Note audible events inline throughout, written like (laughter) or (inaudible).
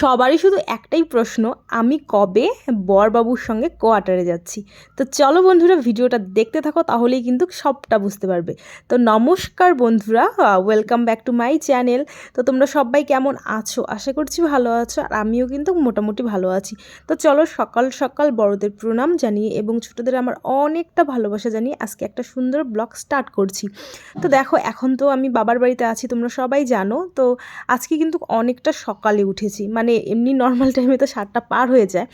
সবারই শুধু একটাই প্রশ্ন, আমি কবে বরবাবুর সঙ্গে কোয়ার্টারে যাচ্ছি? তো চলো বন্ধুরা, ভিডিওটা দেখতে থাকো, তাহলেই কিন্তু সবটা বুঝতে পারবে। তো নমস্কার বন্ধুরা welcome back to my channel তো তোমরা সবাই কেমন আছো? আশা করছি ভালো আছো, আর আমিও কিন্তু মোটামুটি ভালো আছি। তো চলো সকাল সকাল বড়দের প্রণাম জানিয়ে এবং ছোটদের আমার অনেকটা ভালোবাসা জানিয়ে আজকে একটা সুন্দর ব্লগ স্টার্ট করছি। তো দেখো, এখন তো আমি বাবার বাড়িতে আছি, তোমরা সবাই জানো। তো আজকে কিন্তু অনেকটা সকালে উঠেছি। মানে এমনি নর্মাল টাইমে তো সাতটা পার হয়ে যায়।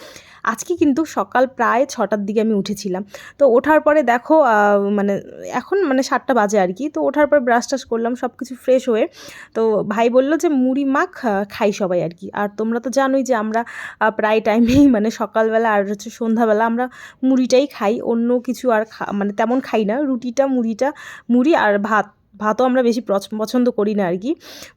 আজকে কিন্তু সকাল প্রায় ছটার দিকে আমি উঠেছিলাম। তো ওঠার পরে দেখো মানে এখন মানে সাতটা বাজে আর কি। তো ওঠার পর ব্রাশ টাশ করলাম সব কিছু ফ্রেশ হয়ে। তো ভাই বলল যে, মুড়ি মাখ খাই সবাই আর কি। আর তোমরা তো জানোই যে আমরা প্রায় টাইমেই মানে সকালবেলা আর হচ্ছে সন্ধ্যাবেলা আমরা মুড়িটাই খাই। অন্য কিছু আর মানে তেমন খাই না। রুটিটা, মুড়িটা, মুড়ি আর ভাত। ভাতও আমরা বেশি পছন্দ করি না আর কি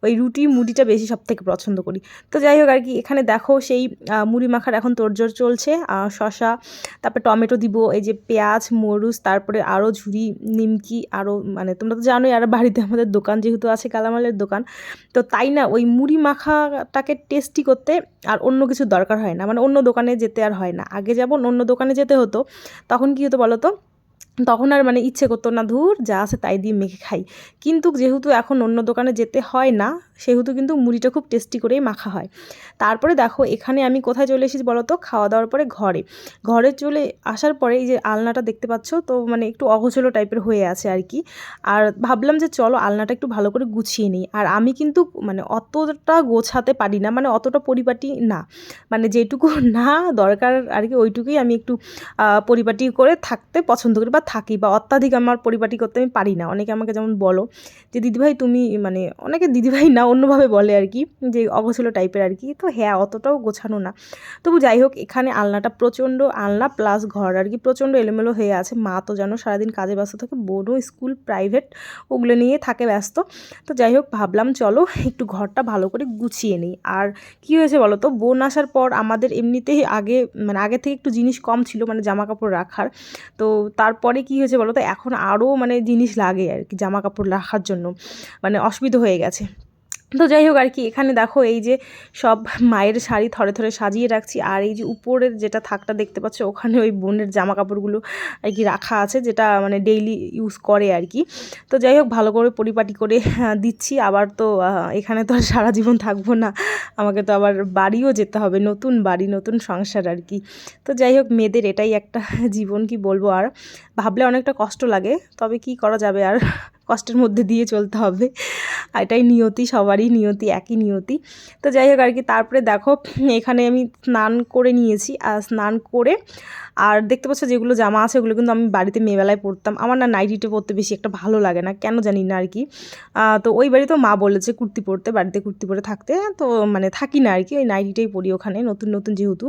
ওই রুটি, মুড়িটা বেশি সব থেকে পছন্দ করি। তো যাই হোক আর কি এখানে দেখো সেই মুড়ি মাখার এখন তোরজোর চলছে। শশা তারপরে টমেটো দিব, এই যে পেঁয়াজ, মরুচ, তারপরে আরও ঝুড়ি নিমকি আরও মানে তোমরা তো জানোই আর বাড়িতে আমাদের দোকান যেহেতু আছে, কালামালের দোকান। তো তাই না, ওই মুড়ি মাখাটাকে টেস্টি করতে আর অন্য কিছু দরকার হয় না। মানে অন্য দোকানে যেতে আর হয় না। আগে যেমন অন্য দোকানে যেতে হতো, তখন কী হতো বলো তো তখন আর মানে ইচ্ছে করতো না, ধুর যা আছে তাই দিয়ে মেখে খাই। কিন্তু যেহেতু এখন অন্য দোকানে যেতে হয় না, সেহেতু কিন্তু মুড়িটা খুব টেস্টি করেই মাখা হয়। তারপরে দেখো, এখানে আমি কোথায় চলে এসেছি বলো তো? খাওয়া দাওয়ার পরে ঘরে। ঘরে চলে আসার পরে এই যে আলনাটা দেখতে পাচ্ছ, তো মানে একটু অগোছলো টাইপের হয়ে আছে আর কি। আর ভাবলাম যে চলো আলনাটা একটু ভালো করে গুছিয়ে নিই। আর আমি কিন্তু মানে অতটা গোছাতে পারি না মানে অতটা পরিপাটি না। মানে যেটুকু না দরকার আর কি, ওইটুকুই আমি একটু পরিপাটি করে থাকতে পছন্দ করি বা থাকি বা অত্যাধিক আমার পরিপাটি করতে আমি পারি না। অনেকে আমাকে যেমন বলো যে, দিদিভাই, তুমি মানে অনেকে দিদিভাই না, অন্যভাবে বলে আর কি, যে অগোছলো টাইপের আর কি। তো হ্যাঁ অতটাও গোছানো না। তবু যাই হোক, এখানে আলনাটা প্রচণ্ড আলনা প্লাস ঘর আর কি, প্রচণ্ড এলোমেলো হয়ে আছে। মা তো যেন সারাদিন কাজে ব্যস্ত থাকে, বোনও স্কুল প্রাইভেট ওগুলো নিয়ে থাকে ব্যস্ত। তো যাই হোক, ভাবলাম চলো একটু ঘরটা ভালো করে গুছিয়ে নিই। আর কি হয়েছে বলো তো, বোন আসার পর আমাদের এমনিতেই আগে মানে আগে থেকে একটু জিনিস কম ছিল মানে জামা কাপড় রাখার। তো তারপরে কি হয়েছে বলো তো? এখন আরও মানে জিনিস লাগে আর কি, জামা কাপড় রাখার জন্য। মানে অসুবিধা হয়ে গেছে। তো যাই হোক আর কি, এখানে দেখো এই যে সব মায়ের শাড়ি থরে থরে সাজিয়ে রাখছি আর এই যে উপরের যেটা থাকটা দেখতে পাচ্ছ, ওখানে ওই বোনের জামা কাপড়গুলো আর কি রাখা আছে যেটা মানে ডেইলি ইউজ করে আর কি। তো যাই হোক ভালো করে পরিপাটি করে দিচ্ছি। আবার তো এখানে তো আর সারা জীবন থাকব না। আমাকে তো আবার বাড়িও যেতে হবে, নতুন বাড়ি, নতুন সংসার আর কি। তো যাই হোক মেয়েদের এটাই একটা জীবন কি বলব আর, ভাবলে অনেকটা কষ্ট লাগে। তবে কি করা যাবে আর? কষ্টের মধ্যে দিয়ে চলতে হবে। এটাই নিয়তি, সবারই নিয়তি, একই নিয়তি। তো যাই হোক আর কি, তারপরে দেখো, এখানে আমি স্নান করে নিয়েছি। আর স্নান করে, আর দেখতে পাচ্ছ যেগুলো জামা আছে, ওগুলো কিন্তু আমি বাড়িতে মেয়েবেলায় পরতাম। আমার না নাইটিটা পরতে বেশি একটা ভালো লাগে না, কেন জানি না আর কি। তো ওই বাড়িতেও মা বলেছে কুর্তি পরতে, বাড়িতে কুর্তি পরে থাকতে। তো মানে থাকি না আর কি, ওই নাইটিটাই পরি ওখানে, নতুন নতুন যেহেতু।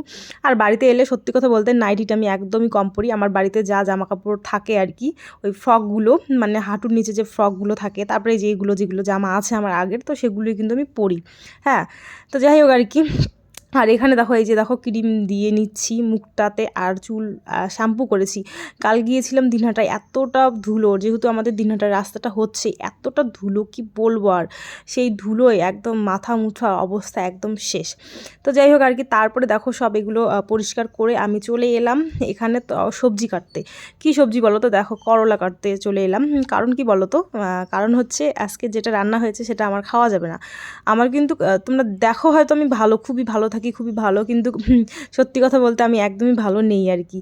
আর বাড়িতে এলে সত্যি কথা বলতে নাইটিটা আমি একদমই কম পরি। আমার বাড়িতে যা জামা কাপড় থাকে আর কি, ওই ফ্রকগুলো মানে হাঁটুর নিচে যে ফ্রকগুলো থাকে, তারপরে যেগুলো যেগুলো জামা আছে আমার আগের, তো সেগুলোই কিন্তু আমি পরি। হ্যাঁ তো যাই হোক আর কি। আর এখানে দেখো, এই যে দেখো, ক্রিম দিয়ে নিচ্ছি মুখটাতে আর চুল শ্যাম্পু করেছি। কাল গিয়েছিলাম দিনহাটায়, এতটা ধুলো, যেহেতু আমাদের দিনহাটার রাস্তাটা হচ্ছে, এতটা ধুলো, কি বলব আর? সেই ধুলোয় একদম মাথা মুঠা অবস্থা একদম শেষ। তো যাই হোক আর কি, তারপরে দেখো সব এগুলো পরিষ্কার করে আমি চলে এলাম এখানে তো সবজি কাটতে। কি সবজি বলো তো? দেখো, করলা কাটতে চলে এলাম। কারণ কি বলো তো? কারণ হচ্ছে আজকে যেটা রান্না হয়েছে সেটা আমার খাওয়া যাবে না। আমার কিন্তু তোমরা দেখো হয়তো আমি ভালো, খুবই ভালো থাকি। থাকি খুবই ভালো, কিন্তু সত্যি কথা বলতে আমি একদমই ভালো নেই আর কি।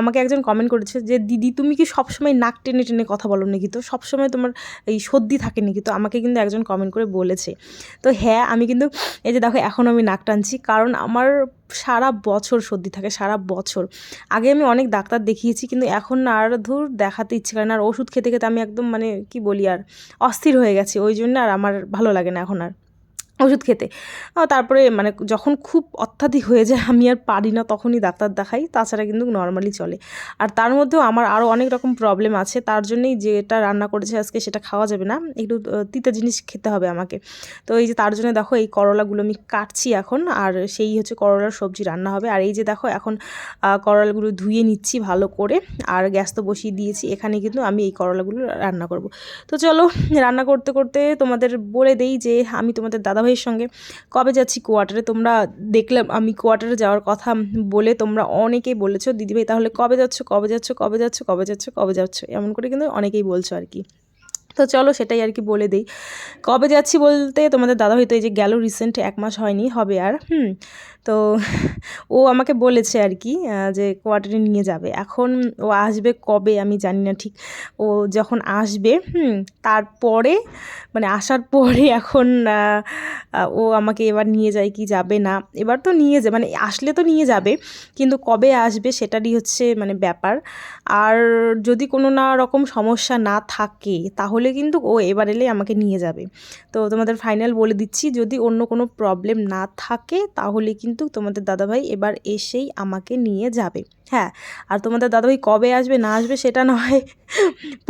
আমাকে একজন কমেন্ট করেছে যে, দিদি, তুমি কি সবসময় নাক টেনে টেনে কথা বলো নাকি? তো সবসময় তোমার এই সর্দি থাকে নাকি? তো আমাকে কিন্তু একজন কমেন্ট করে বলেছে। তো হ্যাঁ আমি কিন্তু, এই যে দেখো, এখন আমি নাক টানছি, কারণ আমার সারা বছর সর্দি থাকে, সারা বছর। আগে আমি অনেক ডাক্তার দেখিয়েছি, কিন্তু এখন আর ধুর দেখাতে ইচ্ছে করে না, আর ওষুধ খেতে খেতে আমি একদম মানে কি বলি আর, অস্থির হয়ে গেছি। ওই জন্য আর আমার ভালো লাগে না এখন আর। ওষুধ খেতে। তারপরে মানে যখন খুব অত্যাধিক হয়ে যায়, আমি আর পারি না তখনই ডাক্তার দেখাই, তাছাড়া কিন্তু নর্মালি চলে। আর তার মধ্যেও আমার আরও অনেক রকম প্রবলেম আছে, তার জন্যই যেটা রান্না করেছে আজকে সেটা খাওয়া যাবে না, একটু তিতা জিনিস খেতে হবে আমাকে। তো এই যে তার জন্য দেখো এই করলাগুলো আমি কাটছি এখন, আর সেই হচ্ছে করলার সবজি রান্না হবে। আর এই যে দেখো এখন করলাগুলো ধুয়ে নিচ্ছি ভালো করে, আর গ্যাস তো বসিয়ে দিয়েছি, এখানে কিন্তু আমি এই করলাগুলো রান্না করব। তো চলো, রান্না করতে করতে তোমাদের বলে দেই যে আমি তোমাদের দাদাভাই দাদাভাইয়ের সঙ্গে। কবে যাচ্ছি কোয়ার্টারে তোমরা দেখলাম, আমি কোয়ার্টারে যাওয়ার কথা বলে তোমরা অনেকেই বলেছ, দিদিভাই, তাহলে কবে যাচ্ছ? কবে যাচ্ছ? কবে যাচ্ছ? কবে যাচ্ছ? কবে যাচ্ছ? এমন করে কিন্তু অনেকেই বলছো আর কি। তো চলো সেটাই আর কি বলে দিই। কবে যাচ্ছি বলতে তোমাদের দাদা হয়তো এই যে গেল রিসেন্ট এক মাস হয়নি, হবে আর, হুম। তো ও আমাকে বলেছে আর কি যে কোয়ার্টারে নিয়ে যাবে। এখন ও আসবে কবে আমি জানি না ঠিক। ও যখন আসবে, হুম, তারপরে মানে আসার পরে এখন ও আমাকে এবার নিয়ে যায় কি যাবে না। এবার তো নিয়ে যাবে মানে আসলে তো নিয়ে যাবে, কিন্তু কবে আসবে সেটারই হচ্ছে মানে ব্যাপার। আর যদি কোনো না রকম সমস্যা না থাকে, তাহলে কিন্তু ও এবার এলে আমাকে নিয়ে যাবে। তো তোমাদের ফাইনাল বলে দিচ্ছি, যদি অন্য কোনো প্রবলেম না থাকে তাহলে কিন্তু তোমাদের দাদাভাই এবার এসেই আমাকে নিয়ে যাবে। হ্যাঁ আর তোমাদের দাদাভাই কবে আসবে না আসবে সেটা নয়,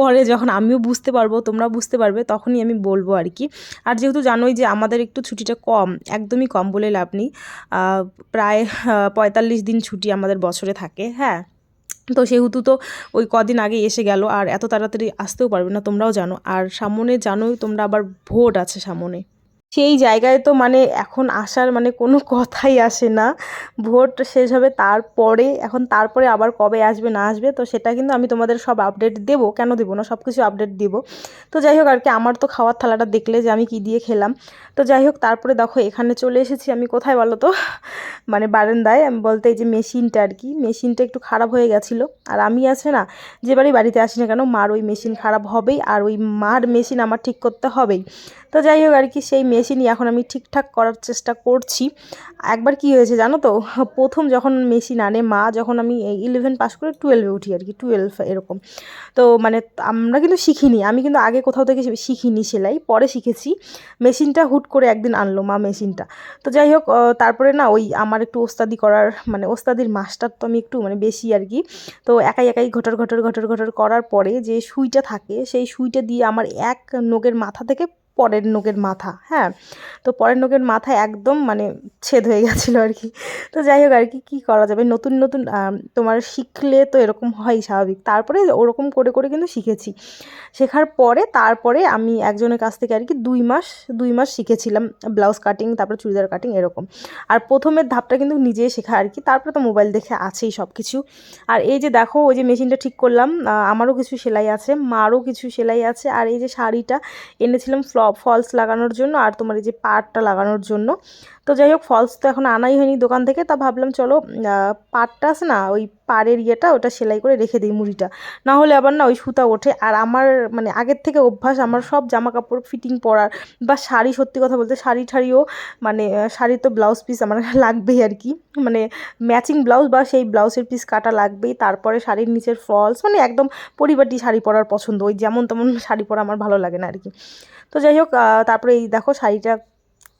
পরে যখন আমিও বুঝতে পারব তোমরা বুঝতে পারবে, তখনই আমি বলব আর কি। আর যেহেতু জানোই যে আমাদের একটু ছুটিটা কম, একদমই কম বলে লাভ নেই। প্রায় পঁয়তাল্লিশ দিন ছুটি আমাদের বছরে থাকে হ্যাঁ। তো সেহেতু তো ওই কদিন আগে এসে গেল, আর এত তাড়াতাড়ি আসতেও পারবে না, তোমরাও জানো। আর সামনে জানোই তোমরা আবার ভোট আছে সামনে। সেই জায়গায় তো মানে এখন আসার মানে কোনো (laughs) কথাই আসে না। ভোট শেষ হবে তারপরে, এখন তারপরে আবার কবে আসবে না আসবে, তো সেটা কিন্তু আমি তোমাদের সব আপডেট দেবো। কেন দেবো না? সব কিছু আপডেট দেবো। তো যাই হোক আর কি, আমার তো খাওয়ার থালাটা দেখলে যে আমি কি দিয়ে খেলাম। তো যাই হোক, তারপরে দেখো এখানে চলে এসেছি আমি কোথায় বলো তো? (laughs) মানে বারান্দায়, আমি বলতে এই যে মেশিনটা আর কি, মেশিনটা একটু খারাপ হয়ে গেছিল। আর আমি আছে না যেবারই বাড়িতে আসি না কেন, মার ওই মেশিন খারাপ হবেই, আর ওই মার মেশিন আমার ঠিক করতে হবেই। তো যাই হোক আর কি, সেই মেশিনই এখন আমি ঠিকঠাক করার চেষ্টা করছি। একবার কি হয়েছে জানো তো? প্রথম যখন মেশিন আনে, মা যখন আমি ইলেভেন পাস করে টুয়েলভে উঠি আর কি টুয়েলভ এরকম। তো মানে আমরা কিন্তু শিখিনি, আমি কিন্তু আগে কোথাও থেকে শিখিনি সেলাই, পরে শিখেছি। মেশিনটা হুট করে একদিন আনলো মা মেশিনটা। তো যাই হোক তারপরে না ওই আমার একটু ওস্তাদি করার মানে ওস্তাদির মাস্টার তো আমি একটু মানে বেশি আর কি। তো একাই একাই ঘটর ঘটর ঘটর ঘটর করার পরে যে সুইটা থাকে, সেই সুইটা দিয়ে আমার এক নোগের মাথা থেকে পরের নোকের মাথা হ্যাঁ? তো পরের নোকের মাথা একদম মানে ছেদ হয়ে গেছিল আর কি। তো যাই হোক আর কি, কী করা যাবে? নতুন নতুন তোমার শিখলে তো এরকম হয় স্বাভাবিক। তারপরে ওরকম করে করে কিন্তু শিখেছি। শেখার পরে, তারপরে আমি একজনের কাছ থেকে আর কি দুই মাস দুই মাস শিখেছিলাম ব্লাউজ কাটিং, তারপরে চুড়িদার কাটিং এরকম। আর প্রথমের ধাপটা কিন্তু নিজে শেখা আর কি, তারপরে তো মোবাইল দেখে আছেই সব কিছু আর এই যে দেখো, ওই যে মেশিনটা ঠিক করলাম আমারও কিছু সেলাই আছে, মারও কিছু সেলাই আছে, আর এই যে শাড়িটা এনেছিলাম ফ্ল ফলস লাগানোর জন্য আর তোমার এই যে পাড়টা লাগানোর জন্য। তো যাই হোক ফলস তো এখন আনাই হয়নি দোকান থেকে। তা ভাবলাম, চলো আছে না, ওই পাড়ের ইয়েটা, ওটা সেলাই করে রেখে দিই মুড়িটা। না হলে আবার না ওই সুতা ওঠে। আর আমার মানে আগের থেকে অভ্যাস, আমার সব জামা কাপড় ফিটিং পরার বা শাড়ি সত্যি কথা বলতে শাড়ি ঠাড়িও মানে শাড়ি তো ব্লাউজ পিস আমার (laughs) লাগবেই আর কি। মানে ম্যাচিং ব্লাউজ বা সেই ব্লাউজের পিস কাটা লাগবেই। তারপরে শাড়ির নিচের ফলস মানে একদম পরিবারটি শাড়ি পরার পছন্দ। ওই যেমন তেমন শাড়ি পরা আমার ভালো লাগে না আর কি। তো যাই হোক তারপরে এই দেখো শাড়িটা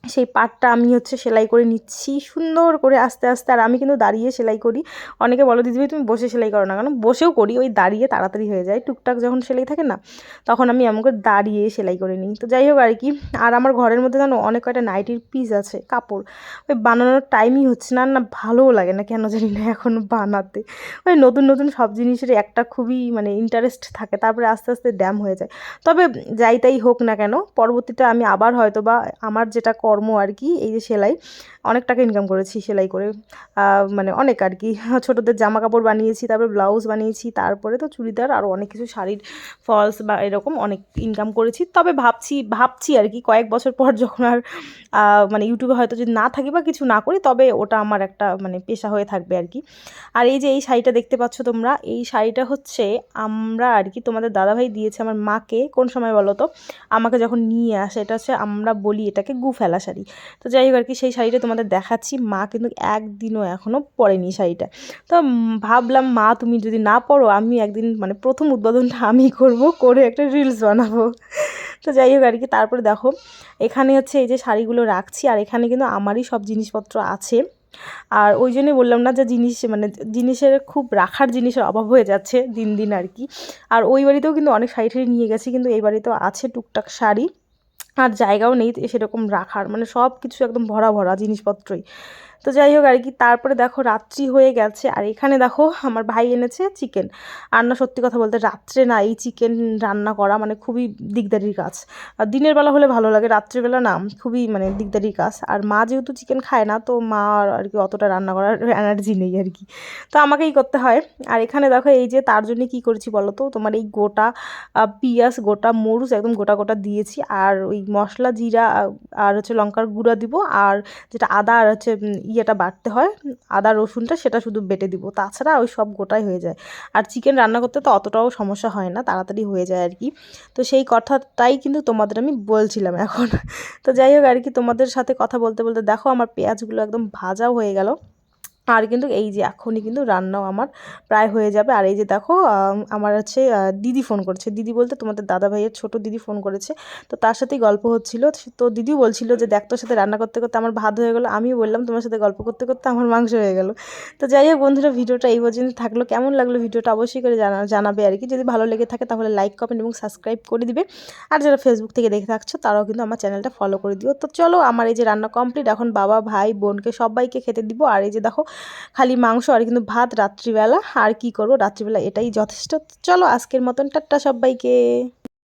সেই পাটটা আমি হচ্ছে সেলাই করে নিচ্ছি, সুন্দর করে আস্তে আস্তে। আর আমি কিন্তু দাঁড়িয়ে সেলাই করি। অনেকে বলো দিদিভাই তুমি বসে সেলাই করো না কেন? বসেও করি, ওই দাঁড়িয়ে তাড়াতাড়ি হয়ে যায়। টুকটাক যখন সেলাই থাকে না, তখন আমি এমন করে দাঁড়িয়ে সেলাই করে নিই। তো যাই হোক আর কি, আর আমার ঘরের মধ্যে জানো অনেক কয়টা নাইটির পিস আছে, কাপড়, ওই বানানোর টাইমই হচ্ছে না। না, ভালোও লাগে না, কেন জানি না এখন বানাতে। ওই নতুন নতুন সব জিনিসের একটা খুবই মানে ইন্টারেস্ট থাকে, তারপরে আস্তে আস্তে ড্যাম হয়ে যায়। তবে যাই তাই হোক না কেন, পরবর্তীতে আমি আবার হয়তো বা আমার যেটা কর্ম আর কি এই যে সেলাই। অনেক টাকা ইনকাম করেছি সেলাই করে। মানে অনেক আর কি। ছোটোদের জামা কাপড় বানিয়েছি, তারপরে ব্লাউজ বানিয়েছি, তারপরে তো চুড়িদার আরও অনেক কিছু, শাড়ির ফলস বা এরকম অনেক ইনকাম করেছি। তবে ভাবছি ভাবছি আর কি কয়েক বছর পর যখন আর মানে ইউটিউবে হয়তো যদি না থাকি বা কিছু না করি, তবে ওটা আমার একটা মানে পেশা হয়ে থাকবে আর কি। আর এই যে এই শাড়িটা দেখতে পাচ্ছ তোমরা, এই শাড়িটা হচ্ছে আমরা আর কি তোমাদের দাদাভাই দিয়েছে আমার মাকে। কোন সময় বলো তো? আমাকে যখন নিয়ে আসে, এটা হচ্ছে আমরা বলি এটাকে গু ফেলা শাড়ি। তো যাই হোক আর কি, সেই শাড়িটা তোমাদের দেখাচ্ছি, মা কিন্তু একদিনও এখনও পরেনি শাড়িটা। তো ভাবলাম, মা তুমি যদি না পড়ো, আমি একদিন মানে প্রথম উদ্বোধনটা আমি করব, করে একটা রিলস বানাবো। তো যাই হোক আর কি, তারপরে দেখো, এখানে হচ্ছে এই যে শাড়িগুলো রাখছি, আর এখানে কিন্তু আমারই সব জিনিসপত্র আছে। আর ওই জন্যই বললাম না যে জিনিস মানে জিনিসের খুব রাখার জিনিসের অভাব হয়ে যাচ্ছে দিন দিন আর কি। আর ওই বাড়িতেও কিন্তু অনেক শাড়ি ঠাড়ি নিয়ে গেছি, কিন্তু এই বাড়িতেও আছে টুকটাক শাড়ি। আর জায়গাও নেই সেরকম রাখার। মানে সব কিছু একদম ভরা ভরা জিনিসপত্রই। তো যাই হোক আর কি, তারপরে দেখো রাত্রি হয়ে গেছে। আর এখানে দেখো আমার ভাই এনেছে চিকেন আর না, সত্যি কথা বলতে রাত্রে না, এই চিকেন রান্না করা মানে খুবই দিকদারির কাজ। আর দিনের বেলা হলে ভালো লাগে, রাত্রিবেলা না, খুবই মানে দিকদারির কাজ। আর মা যেহেতু চিকেন খায় না, তো মা আর কি অতটা রান্না করার এনার্জি নেই আর কি। তো আমাকেই করতে হয়। আর এখানে দেখো এই যে তার জন্য কি করেছি বলো তো? তোমার এই গোটা পিঁয়াজ, গোটা, মরুচ একদম গোটা গোটা দিয়েছি। আর ওই মশলা, জিরা আর হচ্ছে লঙ্কার গুঁড়া দিব। আর যেটা আদা আর হচ্ছে ইয়েটা বাটতে হয়, আদা, রসুনটা সেটা শুধু বেটে দিব। তাছাড়া ওই সব গোটাই হয়ে যায়। আর চিকেন রান্না করতে তো অতটাও সমস্যা হয় না, তাড়াতাড়ি হয়ে যায় আর কি তো সেই কথাটাই কিন্তু তোমাদের আমি বলছিলাম এখন। তো যাই হোক আর কি তোমাদের সাথে কথা বলতে বলতে দেখো আমার পেঁয়াজগুলো একদম ভাজাও হয়ে গেল। আর কিন্তু এই যে এখনই কিন্তু রান্নাও আমার প্রায় হয়ে যাবে। আর এই যে দেখো আমার হচ্ছে দিদি ফোন করেছে। দিদি বলতে তোমাদের দাদা ভাইয়ের ছোট দিদি ফোন করেছে। তো তার সাথেই গল্প হচ্ছিল। তো দিদিও বলছিল যে, দেখ তোর সাথে রান্না করতে করতে আমার ভাত হয়ে গেলো। আমিও বললাম, তোমার সাথে গল্প করতে করতে আমার মাংস হয়ে গেল। তো যাই হোক বন্ধুরা, ভিডিওটা এই পর্যন্ত থাকল। কেমন লাগল ভিডিওটা অবশ্যই করে জানা, জানাবে আর কি। যদি ভালো লেগে থাকে তাহলে লাইক কমেন্ট এবং সাবস্ক্রাইব করে দিবে। আর যারা ফেসবুক থেকে দেখে থাকছো, তারাও কিন্তু আমার চ্যানেলটা ফলো করে দিও। তো চলো, আমার এই যে রান্না কমপ্লিট এখন বাবা, ভাই, বোনকে সবাইকে খেতে দিব। আর এই যে দেখো খালি মাংস আর কিন্তু ভাত রাত্রিবেলা, আর কি করব? রাত্রিবেলা এটাই যথেষ্ট। চলো আজকের মতন, টাটা সবাইকে।